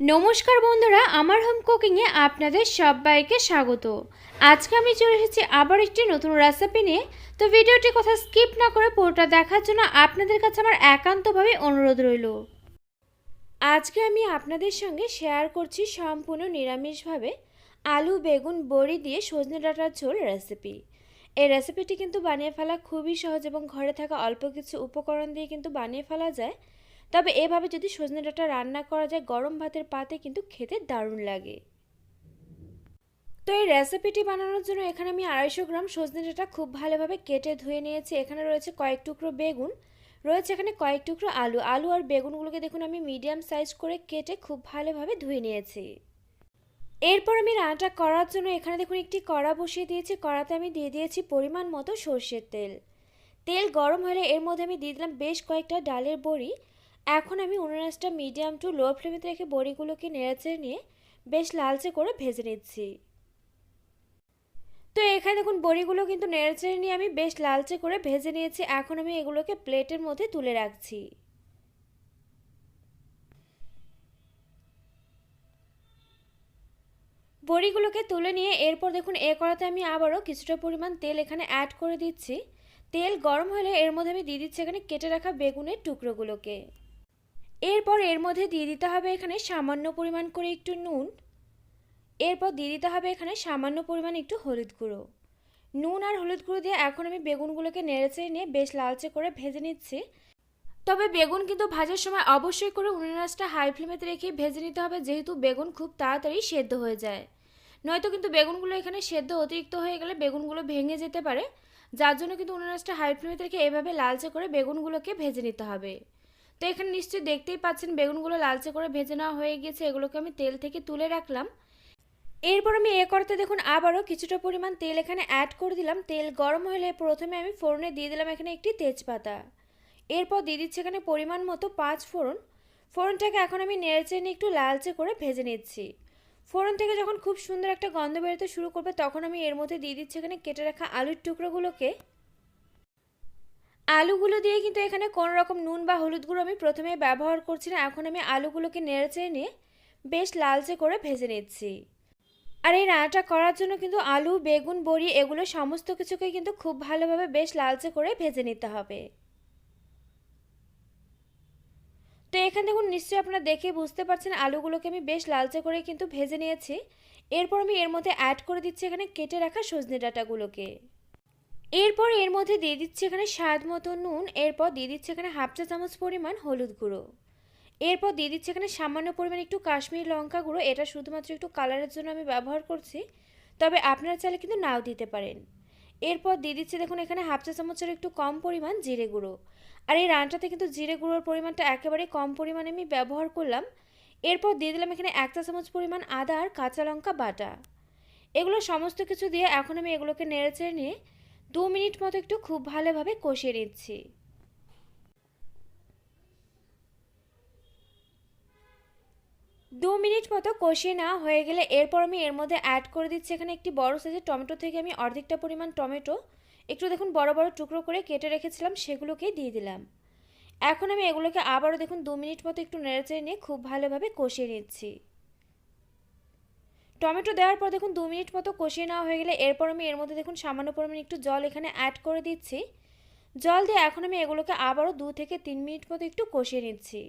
নমস্কার বন্ধুরা, আমার হোম কুকিংয়ে আপনাদের সবাইকে স্বাগত। আজকে আমি চলে এসেছি আবার একটি নতুন রেসিপি নিয়ে। তো ভিডিওটি কথা স্কিপ না করে পুরোটা দেখার জন্য আপনাদের কাছে আমার একান্তভাবে অনুরোধ রইল। আজকে আমি আপনাদের সঙ্গে শেয়ার করছি সম্পূর্ণ নিরামিষভাবে আলু, বেগুন, বড়ি দিয়ে সজনে ডাঁটার ঝোল রেসিপি এই রেসিপিটি কিন্তু বানিয়ে ফেলা খুবই সহজ এবং ঘরে থাকা অল্প কিছু উপকরণ দিয়ে কিন্তু বানিয়ে ফেলা যায়। তবে এভাবে যদি সজনে ডাঁটা রান্না করা যায়, গরম ভাতের পাতে কিন্তু খেতে দারুণ লাগে। তো এই রেসিপিটি বানানোর জন্য এখানে আমি আড়াইশো গ্রাম সজনে ডাঁটা খুব ভালোভাবে কেটে ধুয়ে নিয়েছি। এখানে রয়েছে কয়েক টুকরো বেগুন, রয়েছে এখানে কয়েক টুকরো আলু। আলু আর বেগুনগুলোকে দেখুন, আমি মিডিয়াম সাইজ করে কেটে খুব ভালোভাবে ধুয়ে নিয়েছি। এরপর আমি রান্নাটা করার জন্য এখানে দেখুন, একটি কড়া বসিয়ে দিয়েছি। কড়াতে আমি দিয়ে দিয়েছি পরিমাণ মতো সর্ষের তেল। তেল গরম হলে এর মধ্যে আমি দিয়ে দিলাম বেশ কয়েকটা ডালের বড়ি। এখন আমি উনানাসটা মিডিয়াম টু লো ফ্লেমে রেখে বড়িগুলোকে নেড়েচেড়ে নিয়ে বেশ লালচে করে ভেজে নিচ্ছি। তো এখানে দেখুন, বড়িগুলো কিন্তু নেড়েচেড়ে নিয়ে আমি বেশ লালচে করে ভেজে নিয়েছি। এখন আমি এগুলোকে প্লেটের মধ্যে তুলে রাখছি। বড়িগুলোকে তুলে নিয়ে এরপর দেখুন, এ করাতে আমি আবারও কিছুটা পরিমাণ তেল এখানে অ্যাড করে দিচ্ছি। তেল গরম হলে এর মধ্যে আমি দিয়ে দিচ্ছি এখানে কেটে রাখা বেগুনের টুকরোগুলোকে। এরপর এর মধ্যে দিয়ে দিতে হবে এখানে সামান্য পরিমাণ করে একটু নুন। এরপর দিয়ে দিতে হবে এখানে সামান্য পরিমাণ একটু হলুদ গুঁড়ো। নুন আর হলুদ গুঁড়ো দিয়ে এখন আমি বেগুনগুলোকে নেড়েচেড়ে নিয়ে বেশ লালচে করে ভেজে নিচ্ছি। তবে বেগুন কিন্তু ভাজার সময় অবশ্যই করে উনুনাসটা হাই ফ্লেমেতে রেখে ভেজে নিতে হবে, যেহেতু বেগুন খুব তাড়াতাড়ি সেদ্ধ হয়ে যায়। নয়তো কিন্তু বেগুনগুলো এখানে সেদ্ধ অতিরিক্ত হয়ে গেলে বেগুনগুলো ভেঙে যেতে পারে, যার জন্য কিন্তু উনুনাসটা হাই ফ্লেমেতে রেখে এভাবে লালচে করে বেগুনগুলোকে ভেজে নিতে হবে। তো এখানে নিশ্চয়ই দেখতেই পাচ্ছেন, বেগুনগুলো লালচে করে ভেজে নেওয়া হয়ে গেছে এগুলোকে আমি তেল থেকে তুলে রাখলাম। এরপর আমি এ করতে দেখুন আবারও কিছুটা পরিমাণ তেল এখানে অ্যাড করে দিলাম। তেল গরম হলে প্রথমে আমি ফোড়নে দিয়ে দিলাম এখানে একটি তেজপাতা। এরপর দিয়ে দিচ্ছি এখানে পরিমাণ মতো পাঁচ ফোড়ন। ফোড়নটাকে এখন আমি নেড়েচে নিয়ে একটু লালচে করে ভেজে নিচ্ছি। ফোড়ন থেকে যখন খুব সুন্দর একটা গন্ধ বেরোতে শুরু করবে, তখন আমি এর মধ্যে দিয়ে দিচ্ছি এখানে কেটে রাখা আলুর টুকরোগুলোকে। আলুগুলো দিয়ে কিন্তু এখানে কোনো রকম নুন বা হলুদ গুঁড়ো আমি প্রথমে ব্যবহার করছি না। এখন আমি আলুগুলোকে নেড়েচেড়ে নিয়ে বেশ লালচে করে ভেজে নিচ্ছি। আর এই রান্নাটা করার জন্য কিন্তু আলু, বেগুন, বড়ি এগুলো সমস্ত কিছুকে কিন্তু খুব ভালোভাবে বেশ লালচে করে ভেজে নিতে হবে। তো এখানে দেখুন, নিশ্চয়ই আপনারা দেখে বুঝতে পারছেন আলুগুলোকে আমি বেশ লালচে করে কিন্তু ভেজে নিয়েছি। এরপর আমি এর মধ্যে অ্যাড করে দিচ্ছি এখানে কেটে রাখা সজনে ডাঁটাগুলোকে। এরপর এর মধ্যে দিয়ে দিচ্ছি এখানে স্বাদ মতো নুন, এরপর দিয়ে দিচ্ছি এখানে হাফ চা চামচ পরিমাণ হলুদ গুঁড়ো। এরপর দিয়ে দিচ্ছি এখানে সামান্য পরিমাণ একটু কাশ্মীরি লঙ্কা গুঁড়ো, এটা শুধুমাত্র একটু কালারের জন্য আমি ব্যবহার করছি, তবে আপনারা চাইলে কিন্তু নাও দিতে পারেন। এরপর দিয়ে দিচ্ছি দেখুন এখানে হাফ চা চামচের একটু কম পরিমাণ জিরে গুঁড়ো। আর এই রান্নাটাতে কিন্তু জিরে গুঁড়োর পরিমাণটা একেবারে কম পরিমাণে আমি ব্যবহার করলাম। এরপর দিয়ে দিলাম এখানে এক চা চামচ পরিমাণ আদা আর কাঁচা লঙ্কা বাটা। এগুলো সমস্ত কিছু দিয়ে এখন আমি এগুলোকে নেড়েচেড়ে নিয়ে দু মিনিট মতো একটু খুব ভালোভাবে কষিয়ে নিচ্ছি। দু মিনিট মতো কষিয়ে না হয়ে গেলে এরপর আমি এর মধ্যে অ্যাড করে দিচ্ছি এখানে একটি বড় সাইজের টমেটো থেকে আমি অর্ধেকটা পরিমাণ টমেটো। একটু দেখুন বড় বড় টুকরো করে কেটে রেখেছিলাম সেগুলোকেই দিয়ে দিলাম। এখন আমি এগুলোকে আবারও দেখুন দু মিনিট মতো একটু নেড়েচেড়ে নিয়ে খুব ভালোভাবে কষিয়ে নিচ্ছি। টমেটো দেওয়ার পর দেখুন দু মিনিট মতো কষিয়ে নেওয়া হয়ে গেলে এরপর আমি এর মধ্যে দেখুন সামান্য পরিমাণে একটু জল এখানে অ্যাড করে দিচ্ছি। জল দিয়ে এখন আমি এগুলোকে আবারও দু থেকে তিন মিনিট মতো একটু কষিয়ে নিচ্ছি।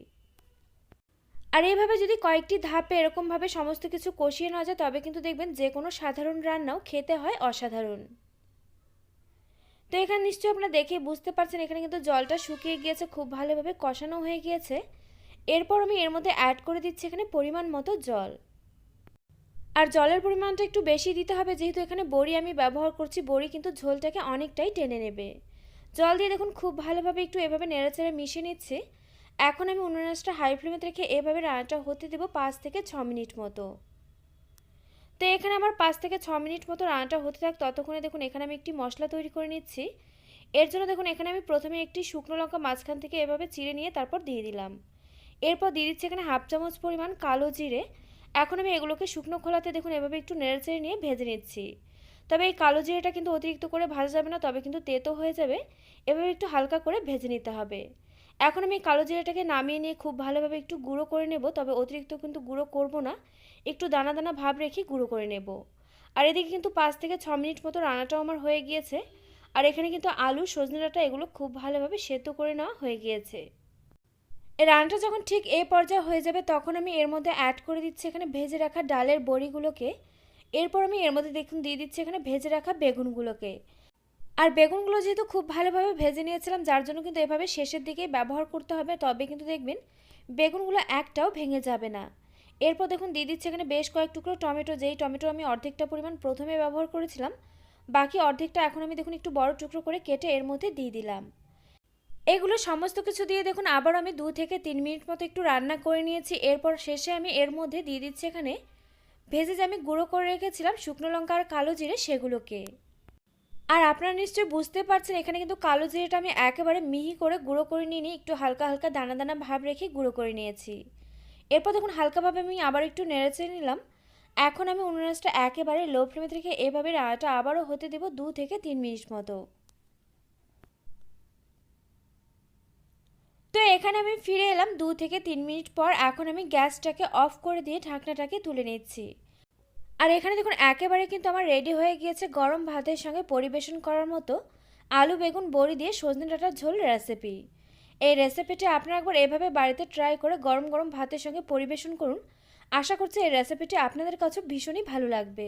আর এইভাবে যদি কয়েকটি ধাপে এরকমভাবে সমস্ত কিছু কষিয়ে নেওয়া যায়, তবে কিন্তু দেখবেন যে কোনো সাধারণ রান্নাও খেতে হয় অসাধারণ। তো এখানে নিশ্চয়ই আপনারা দেখে বুঝতে পারছেন, এখানে কিন্তু জলটা শুকিয়ে গিয়েছে, খুব ভালোভাবে কষানো হয়ে গিয়েছে। এরপর আমি এর মধ্যে অ্যাড করে দিচ্ছি এখানে পরিমাণ মতো জল। আর জলের পরিমাণটা একটু বেশি দিতে হবে, যেহেতু এখানে বড়ি আমি ব্যবহার করছি, বড়ি কিন্তু ঝোলটাকে অনেকটাই টেনে নেবে। জল দিয়ে দেখুন খুব ভালোভাবে একটু এভাবে নেড়েচেড়ে মিশিয়ে নিচ্ছি। এখন আমি উনুনাসটা হাই ফ্লেমে রেখে এভাবে রান্নাটা হতে দেবো পাঁচ থেকে ছ মিনিট মতো। তো এখানে আমার পাঁচ থেকে ছ মিনিট মতো রান্নাটা হতে থাক, ততক্ষণে দেখুন এখানে আমি একটি মশলা তৈরি করে নিচ্ছি। এর জন্য দেখুন এখানে আমি প্রথমে একটি শুকনো লঙ্কা মাঝখান থেকে এভাবে চিড়ে নিয়ে তারপর দিয়ে দিলাম। এরপর দিয়ে দিচ্ছি এখানে হাফ চামচ পরিমাণ কালো জিরে এখন আমি এগুলোকে শুকনো খোলাতে দেখুন, এভাবে একটু নেড়েচেড়ে নিয়ে ভেজে নিচ্ছি। তবে এই কালো জিরেটা কিন্তু অতিরিক্ত করে ভাজা যাবে না, তবে কিন্তু তেতো হয়ে যাবে। এভাবে একটু হালকা করে ভেজে নিতে হবে। এখন আমি কালো জিরাটাকে নামিয়ে নিয়ে খুব ভালোভাবে একটু গুঁড়ো করে নেব, তবে অতিরিক্ত কিন্তু গুঁড়ো করব না। একটু দানা দানা ভাব রেখে গুঁড়ো করে নেব। আর এদিকে কিন্তু পাঁচ থেকে ছ মিনিট মতো রান্নাটাও আমার হয়ে গিয়েছে। আর এখানে কিন্তু আলু, সজনে ডাঁটা এগুলো খুব ভালোভাবে সেদ্ধ করে নেওয়া হয়ে গিয়েছে। রান্নাটা যখন ঠিক এই পর্যায়ে হয়ে যাবে, তখন আমি এর মধ্যে অ্যাড করে দিচ্ছি এখানে ভেজে রাখা ডালের বড়িগুলোকে। এরপর আমি এর মধ্যে দেখুন দিয়ে দিচ্ছি এখানে ভেজে রাখা বেগুনগুলোকে। আর বেগুনগুলো যেহেতু খুব ভালোভাবে ভেজে নিয়েছিলাম, যার জন্য কিন্তু এভাবে শেষের দিকেই ব্যবহার করতে হবে। তবে কিন্তু দেখবেন বেগুনগুলো একটাও ভেঙে যাবে না। এরপর দেখুন দিয়ে দিচ্ছি এখানে বেশ কয়েক টুকরো টমেটো, যেই টমেটো আমি অর্ধেকটা পরিমাণ প্রথমে ব্যবহার করেছিলাম, বাকি অর্ধেকটা এখন আমি দেখুন একটু বড় টুকরো করে কেটে এর মধ্যে দিয়ে দিলাম। এগুলো সমস্ত কিছু দিয়ে দেখুন আবার আমি দু থেকে তিন মিনিট মতো একটু রান্না করে নিয়েছি। এরপর শেষে আমি এর মধ্যে দিয়ে দিচ্ছি এখানে ভেজে যে আমি গুঁড়ো করে রেখেছিলাম শুকনো লঙ্কা আর কালো জিরে সেগুলোকে। আর আপনারা নিশ্চয়ই বুঝতে পারছেন, এখানে কিন্তু কালো জিরেটা আমি একেবারে মিহি করে গুঁড়ো করে নিয়ে নিই একটু হালকা হালকা দানা দানা ভাব রেখে গুঁড়ো করে নিয়েছি। এরপর দেখুন, হালকাভাবে আমি আবার একটু নেড়েচেড়ে নিলাম। এখন আমি উনুনাসটা একেবারে লো ফ্লেমে রেখে এভাবে রান্নাটা আবারও হতে দেবো দু থেকে তিন মিনিট মতো তো এখানে আমি ফিরে এলাম দু থেকে তিন মিনিট পর। এখন আমি গ্যাসটাকে অফ করে দিয়ে ঢাকনাটাকে তুলে নিচ্ছি। আর এখানে দেখুন, একেবারে কিন্তু আমার রেডি হয়ে গিয়েছে গরম ভাতের সঙ্গে পরিবেশন করার মতো আলু, বেগুন, বড়ি দিয়ে সজনে ডাঁটার ঝোল রেসিপি এই রেসিপিটি আপনারা একবার এভাবে বাড়িতে ট্রাই করে গরম গরম ভাতের সঙ্গে পরিবেশন করুন। আশা করছি এই রেসিপিটি আপনাদের কাছে ভীষণই ভালো লাগবে।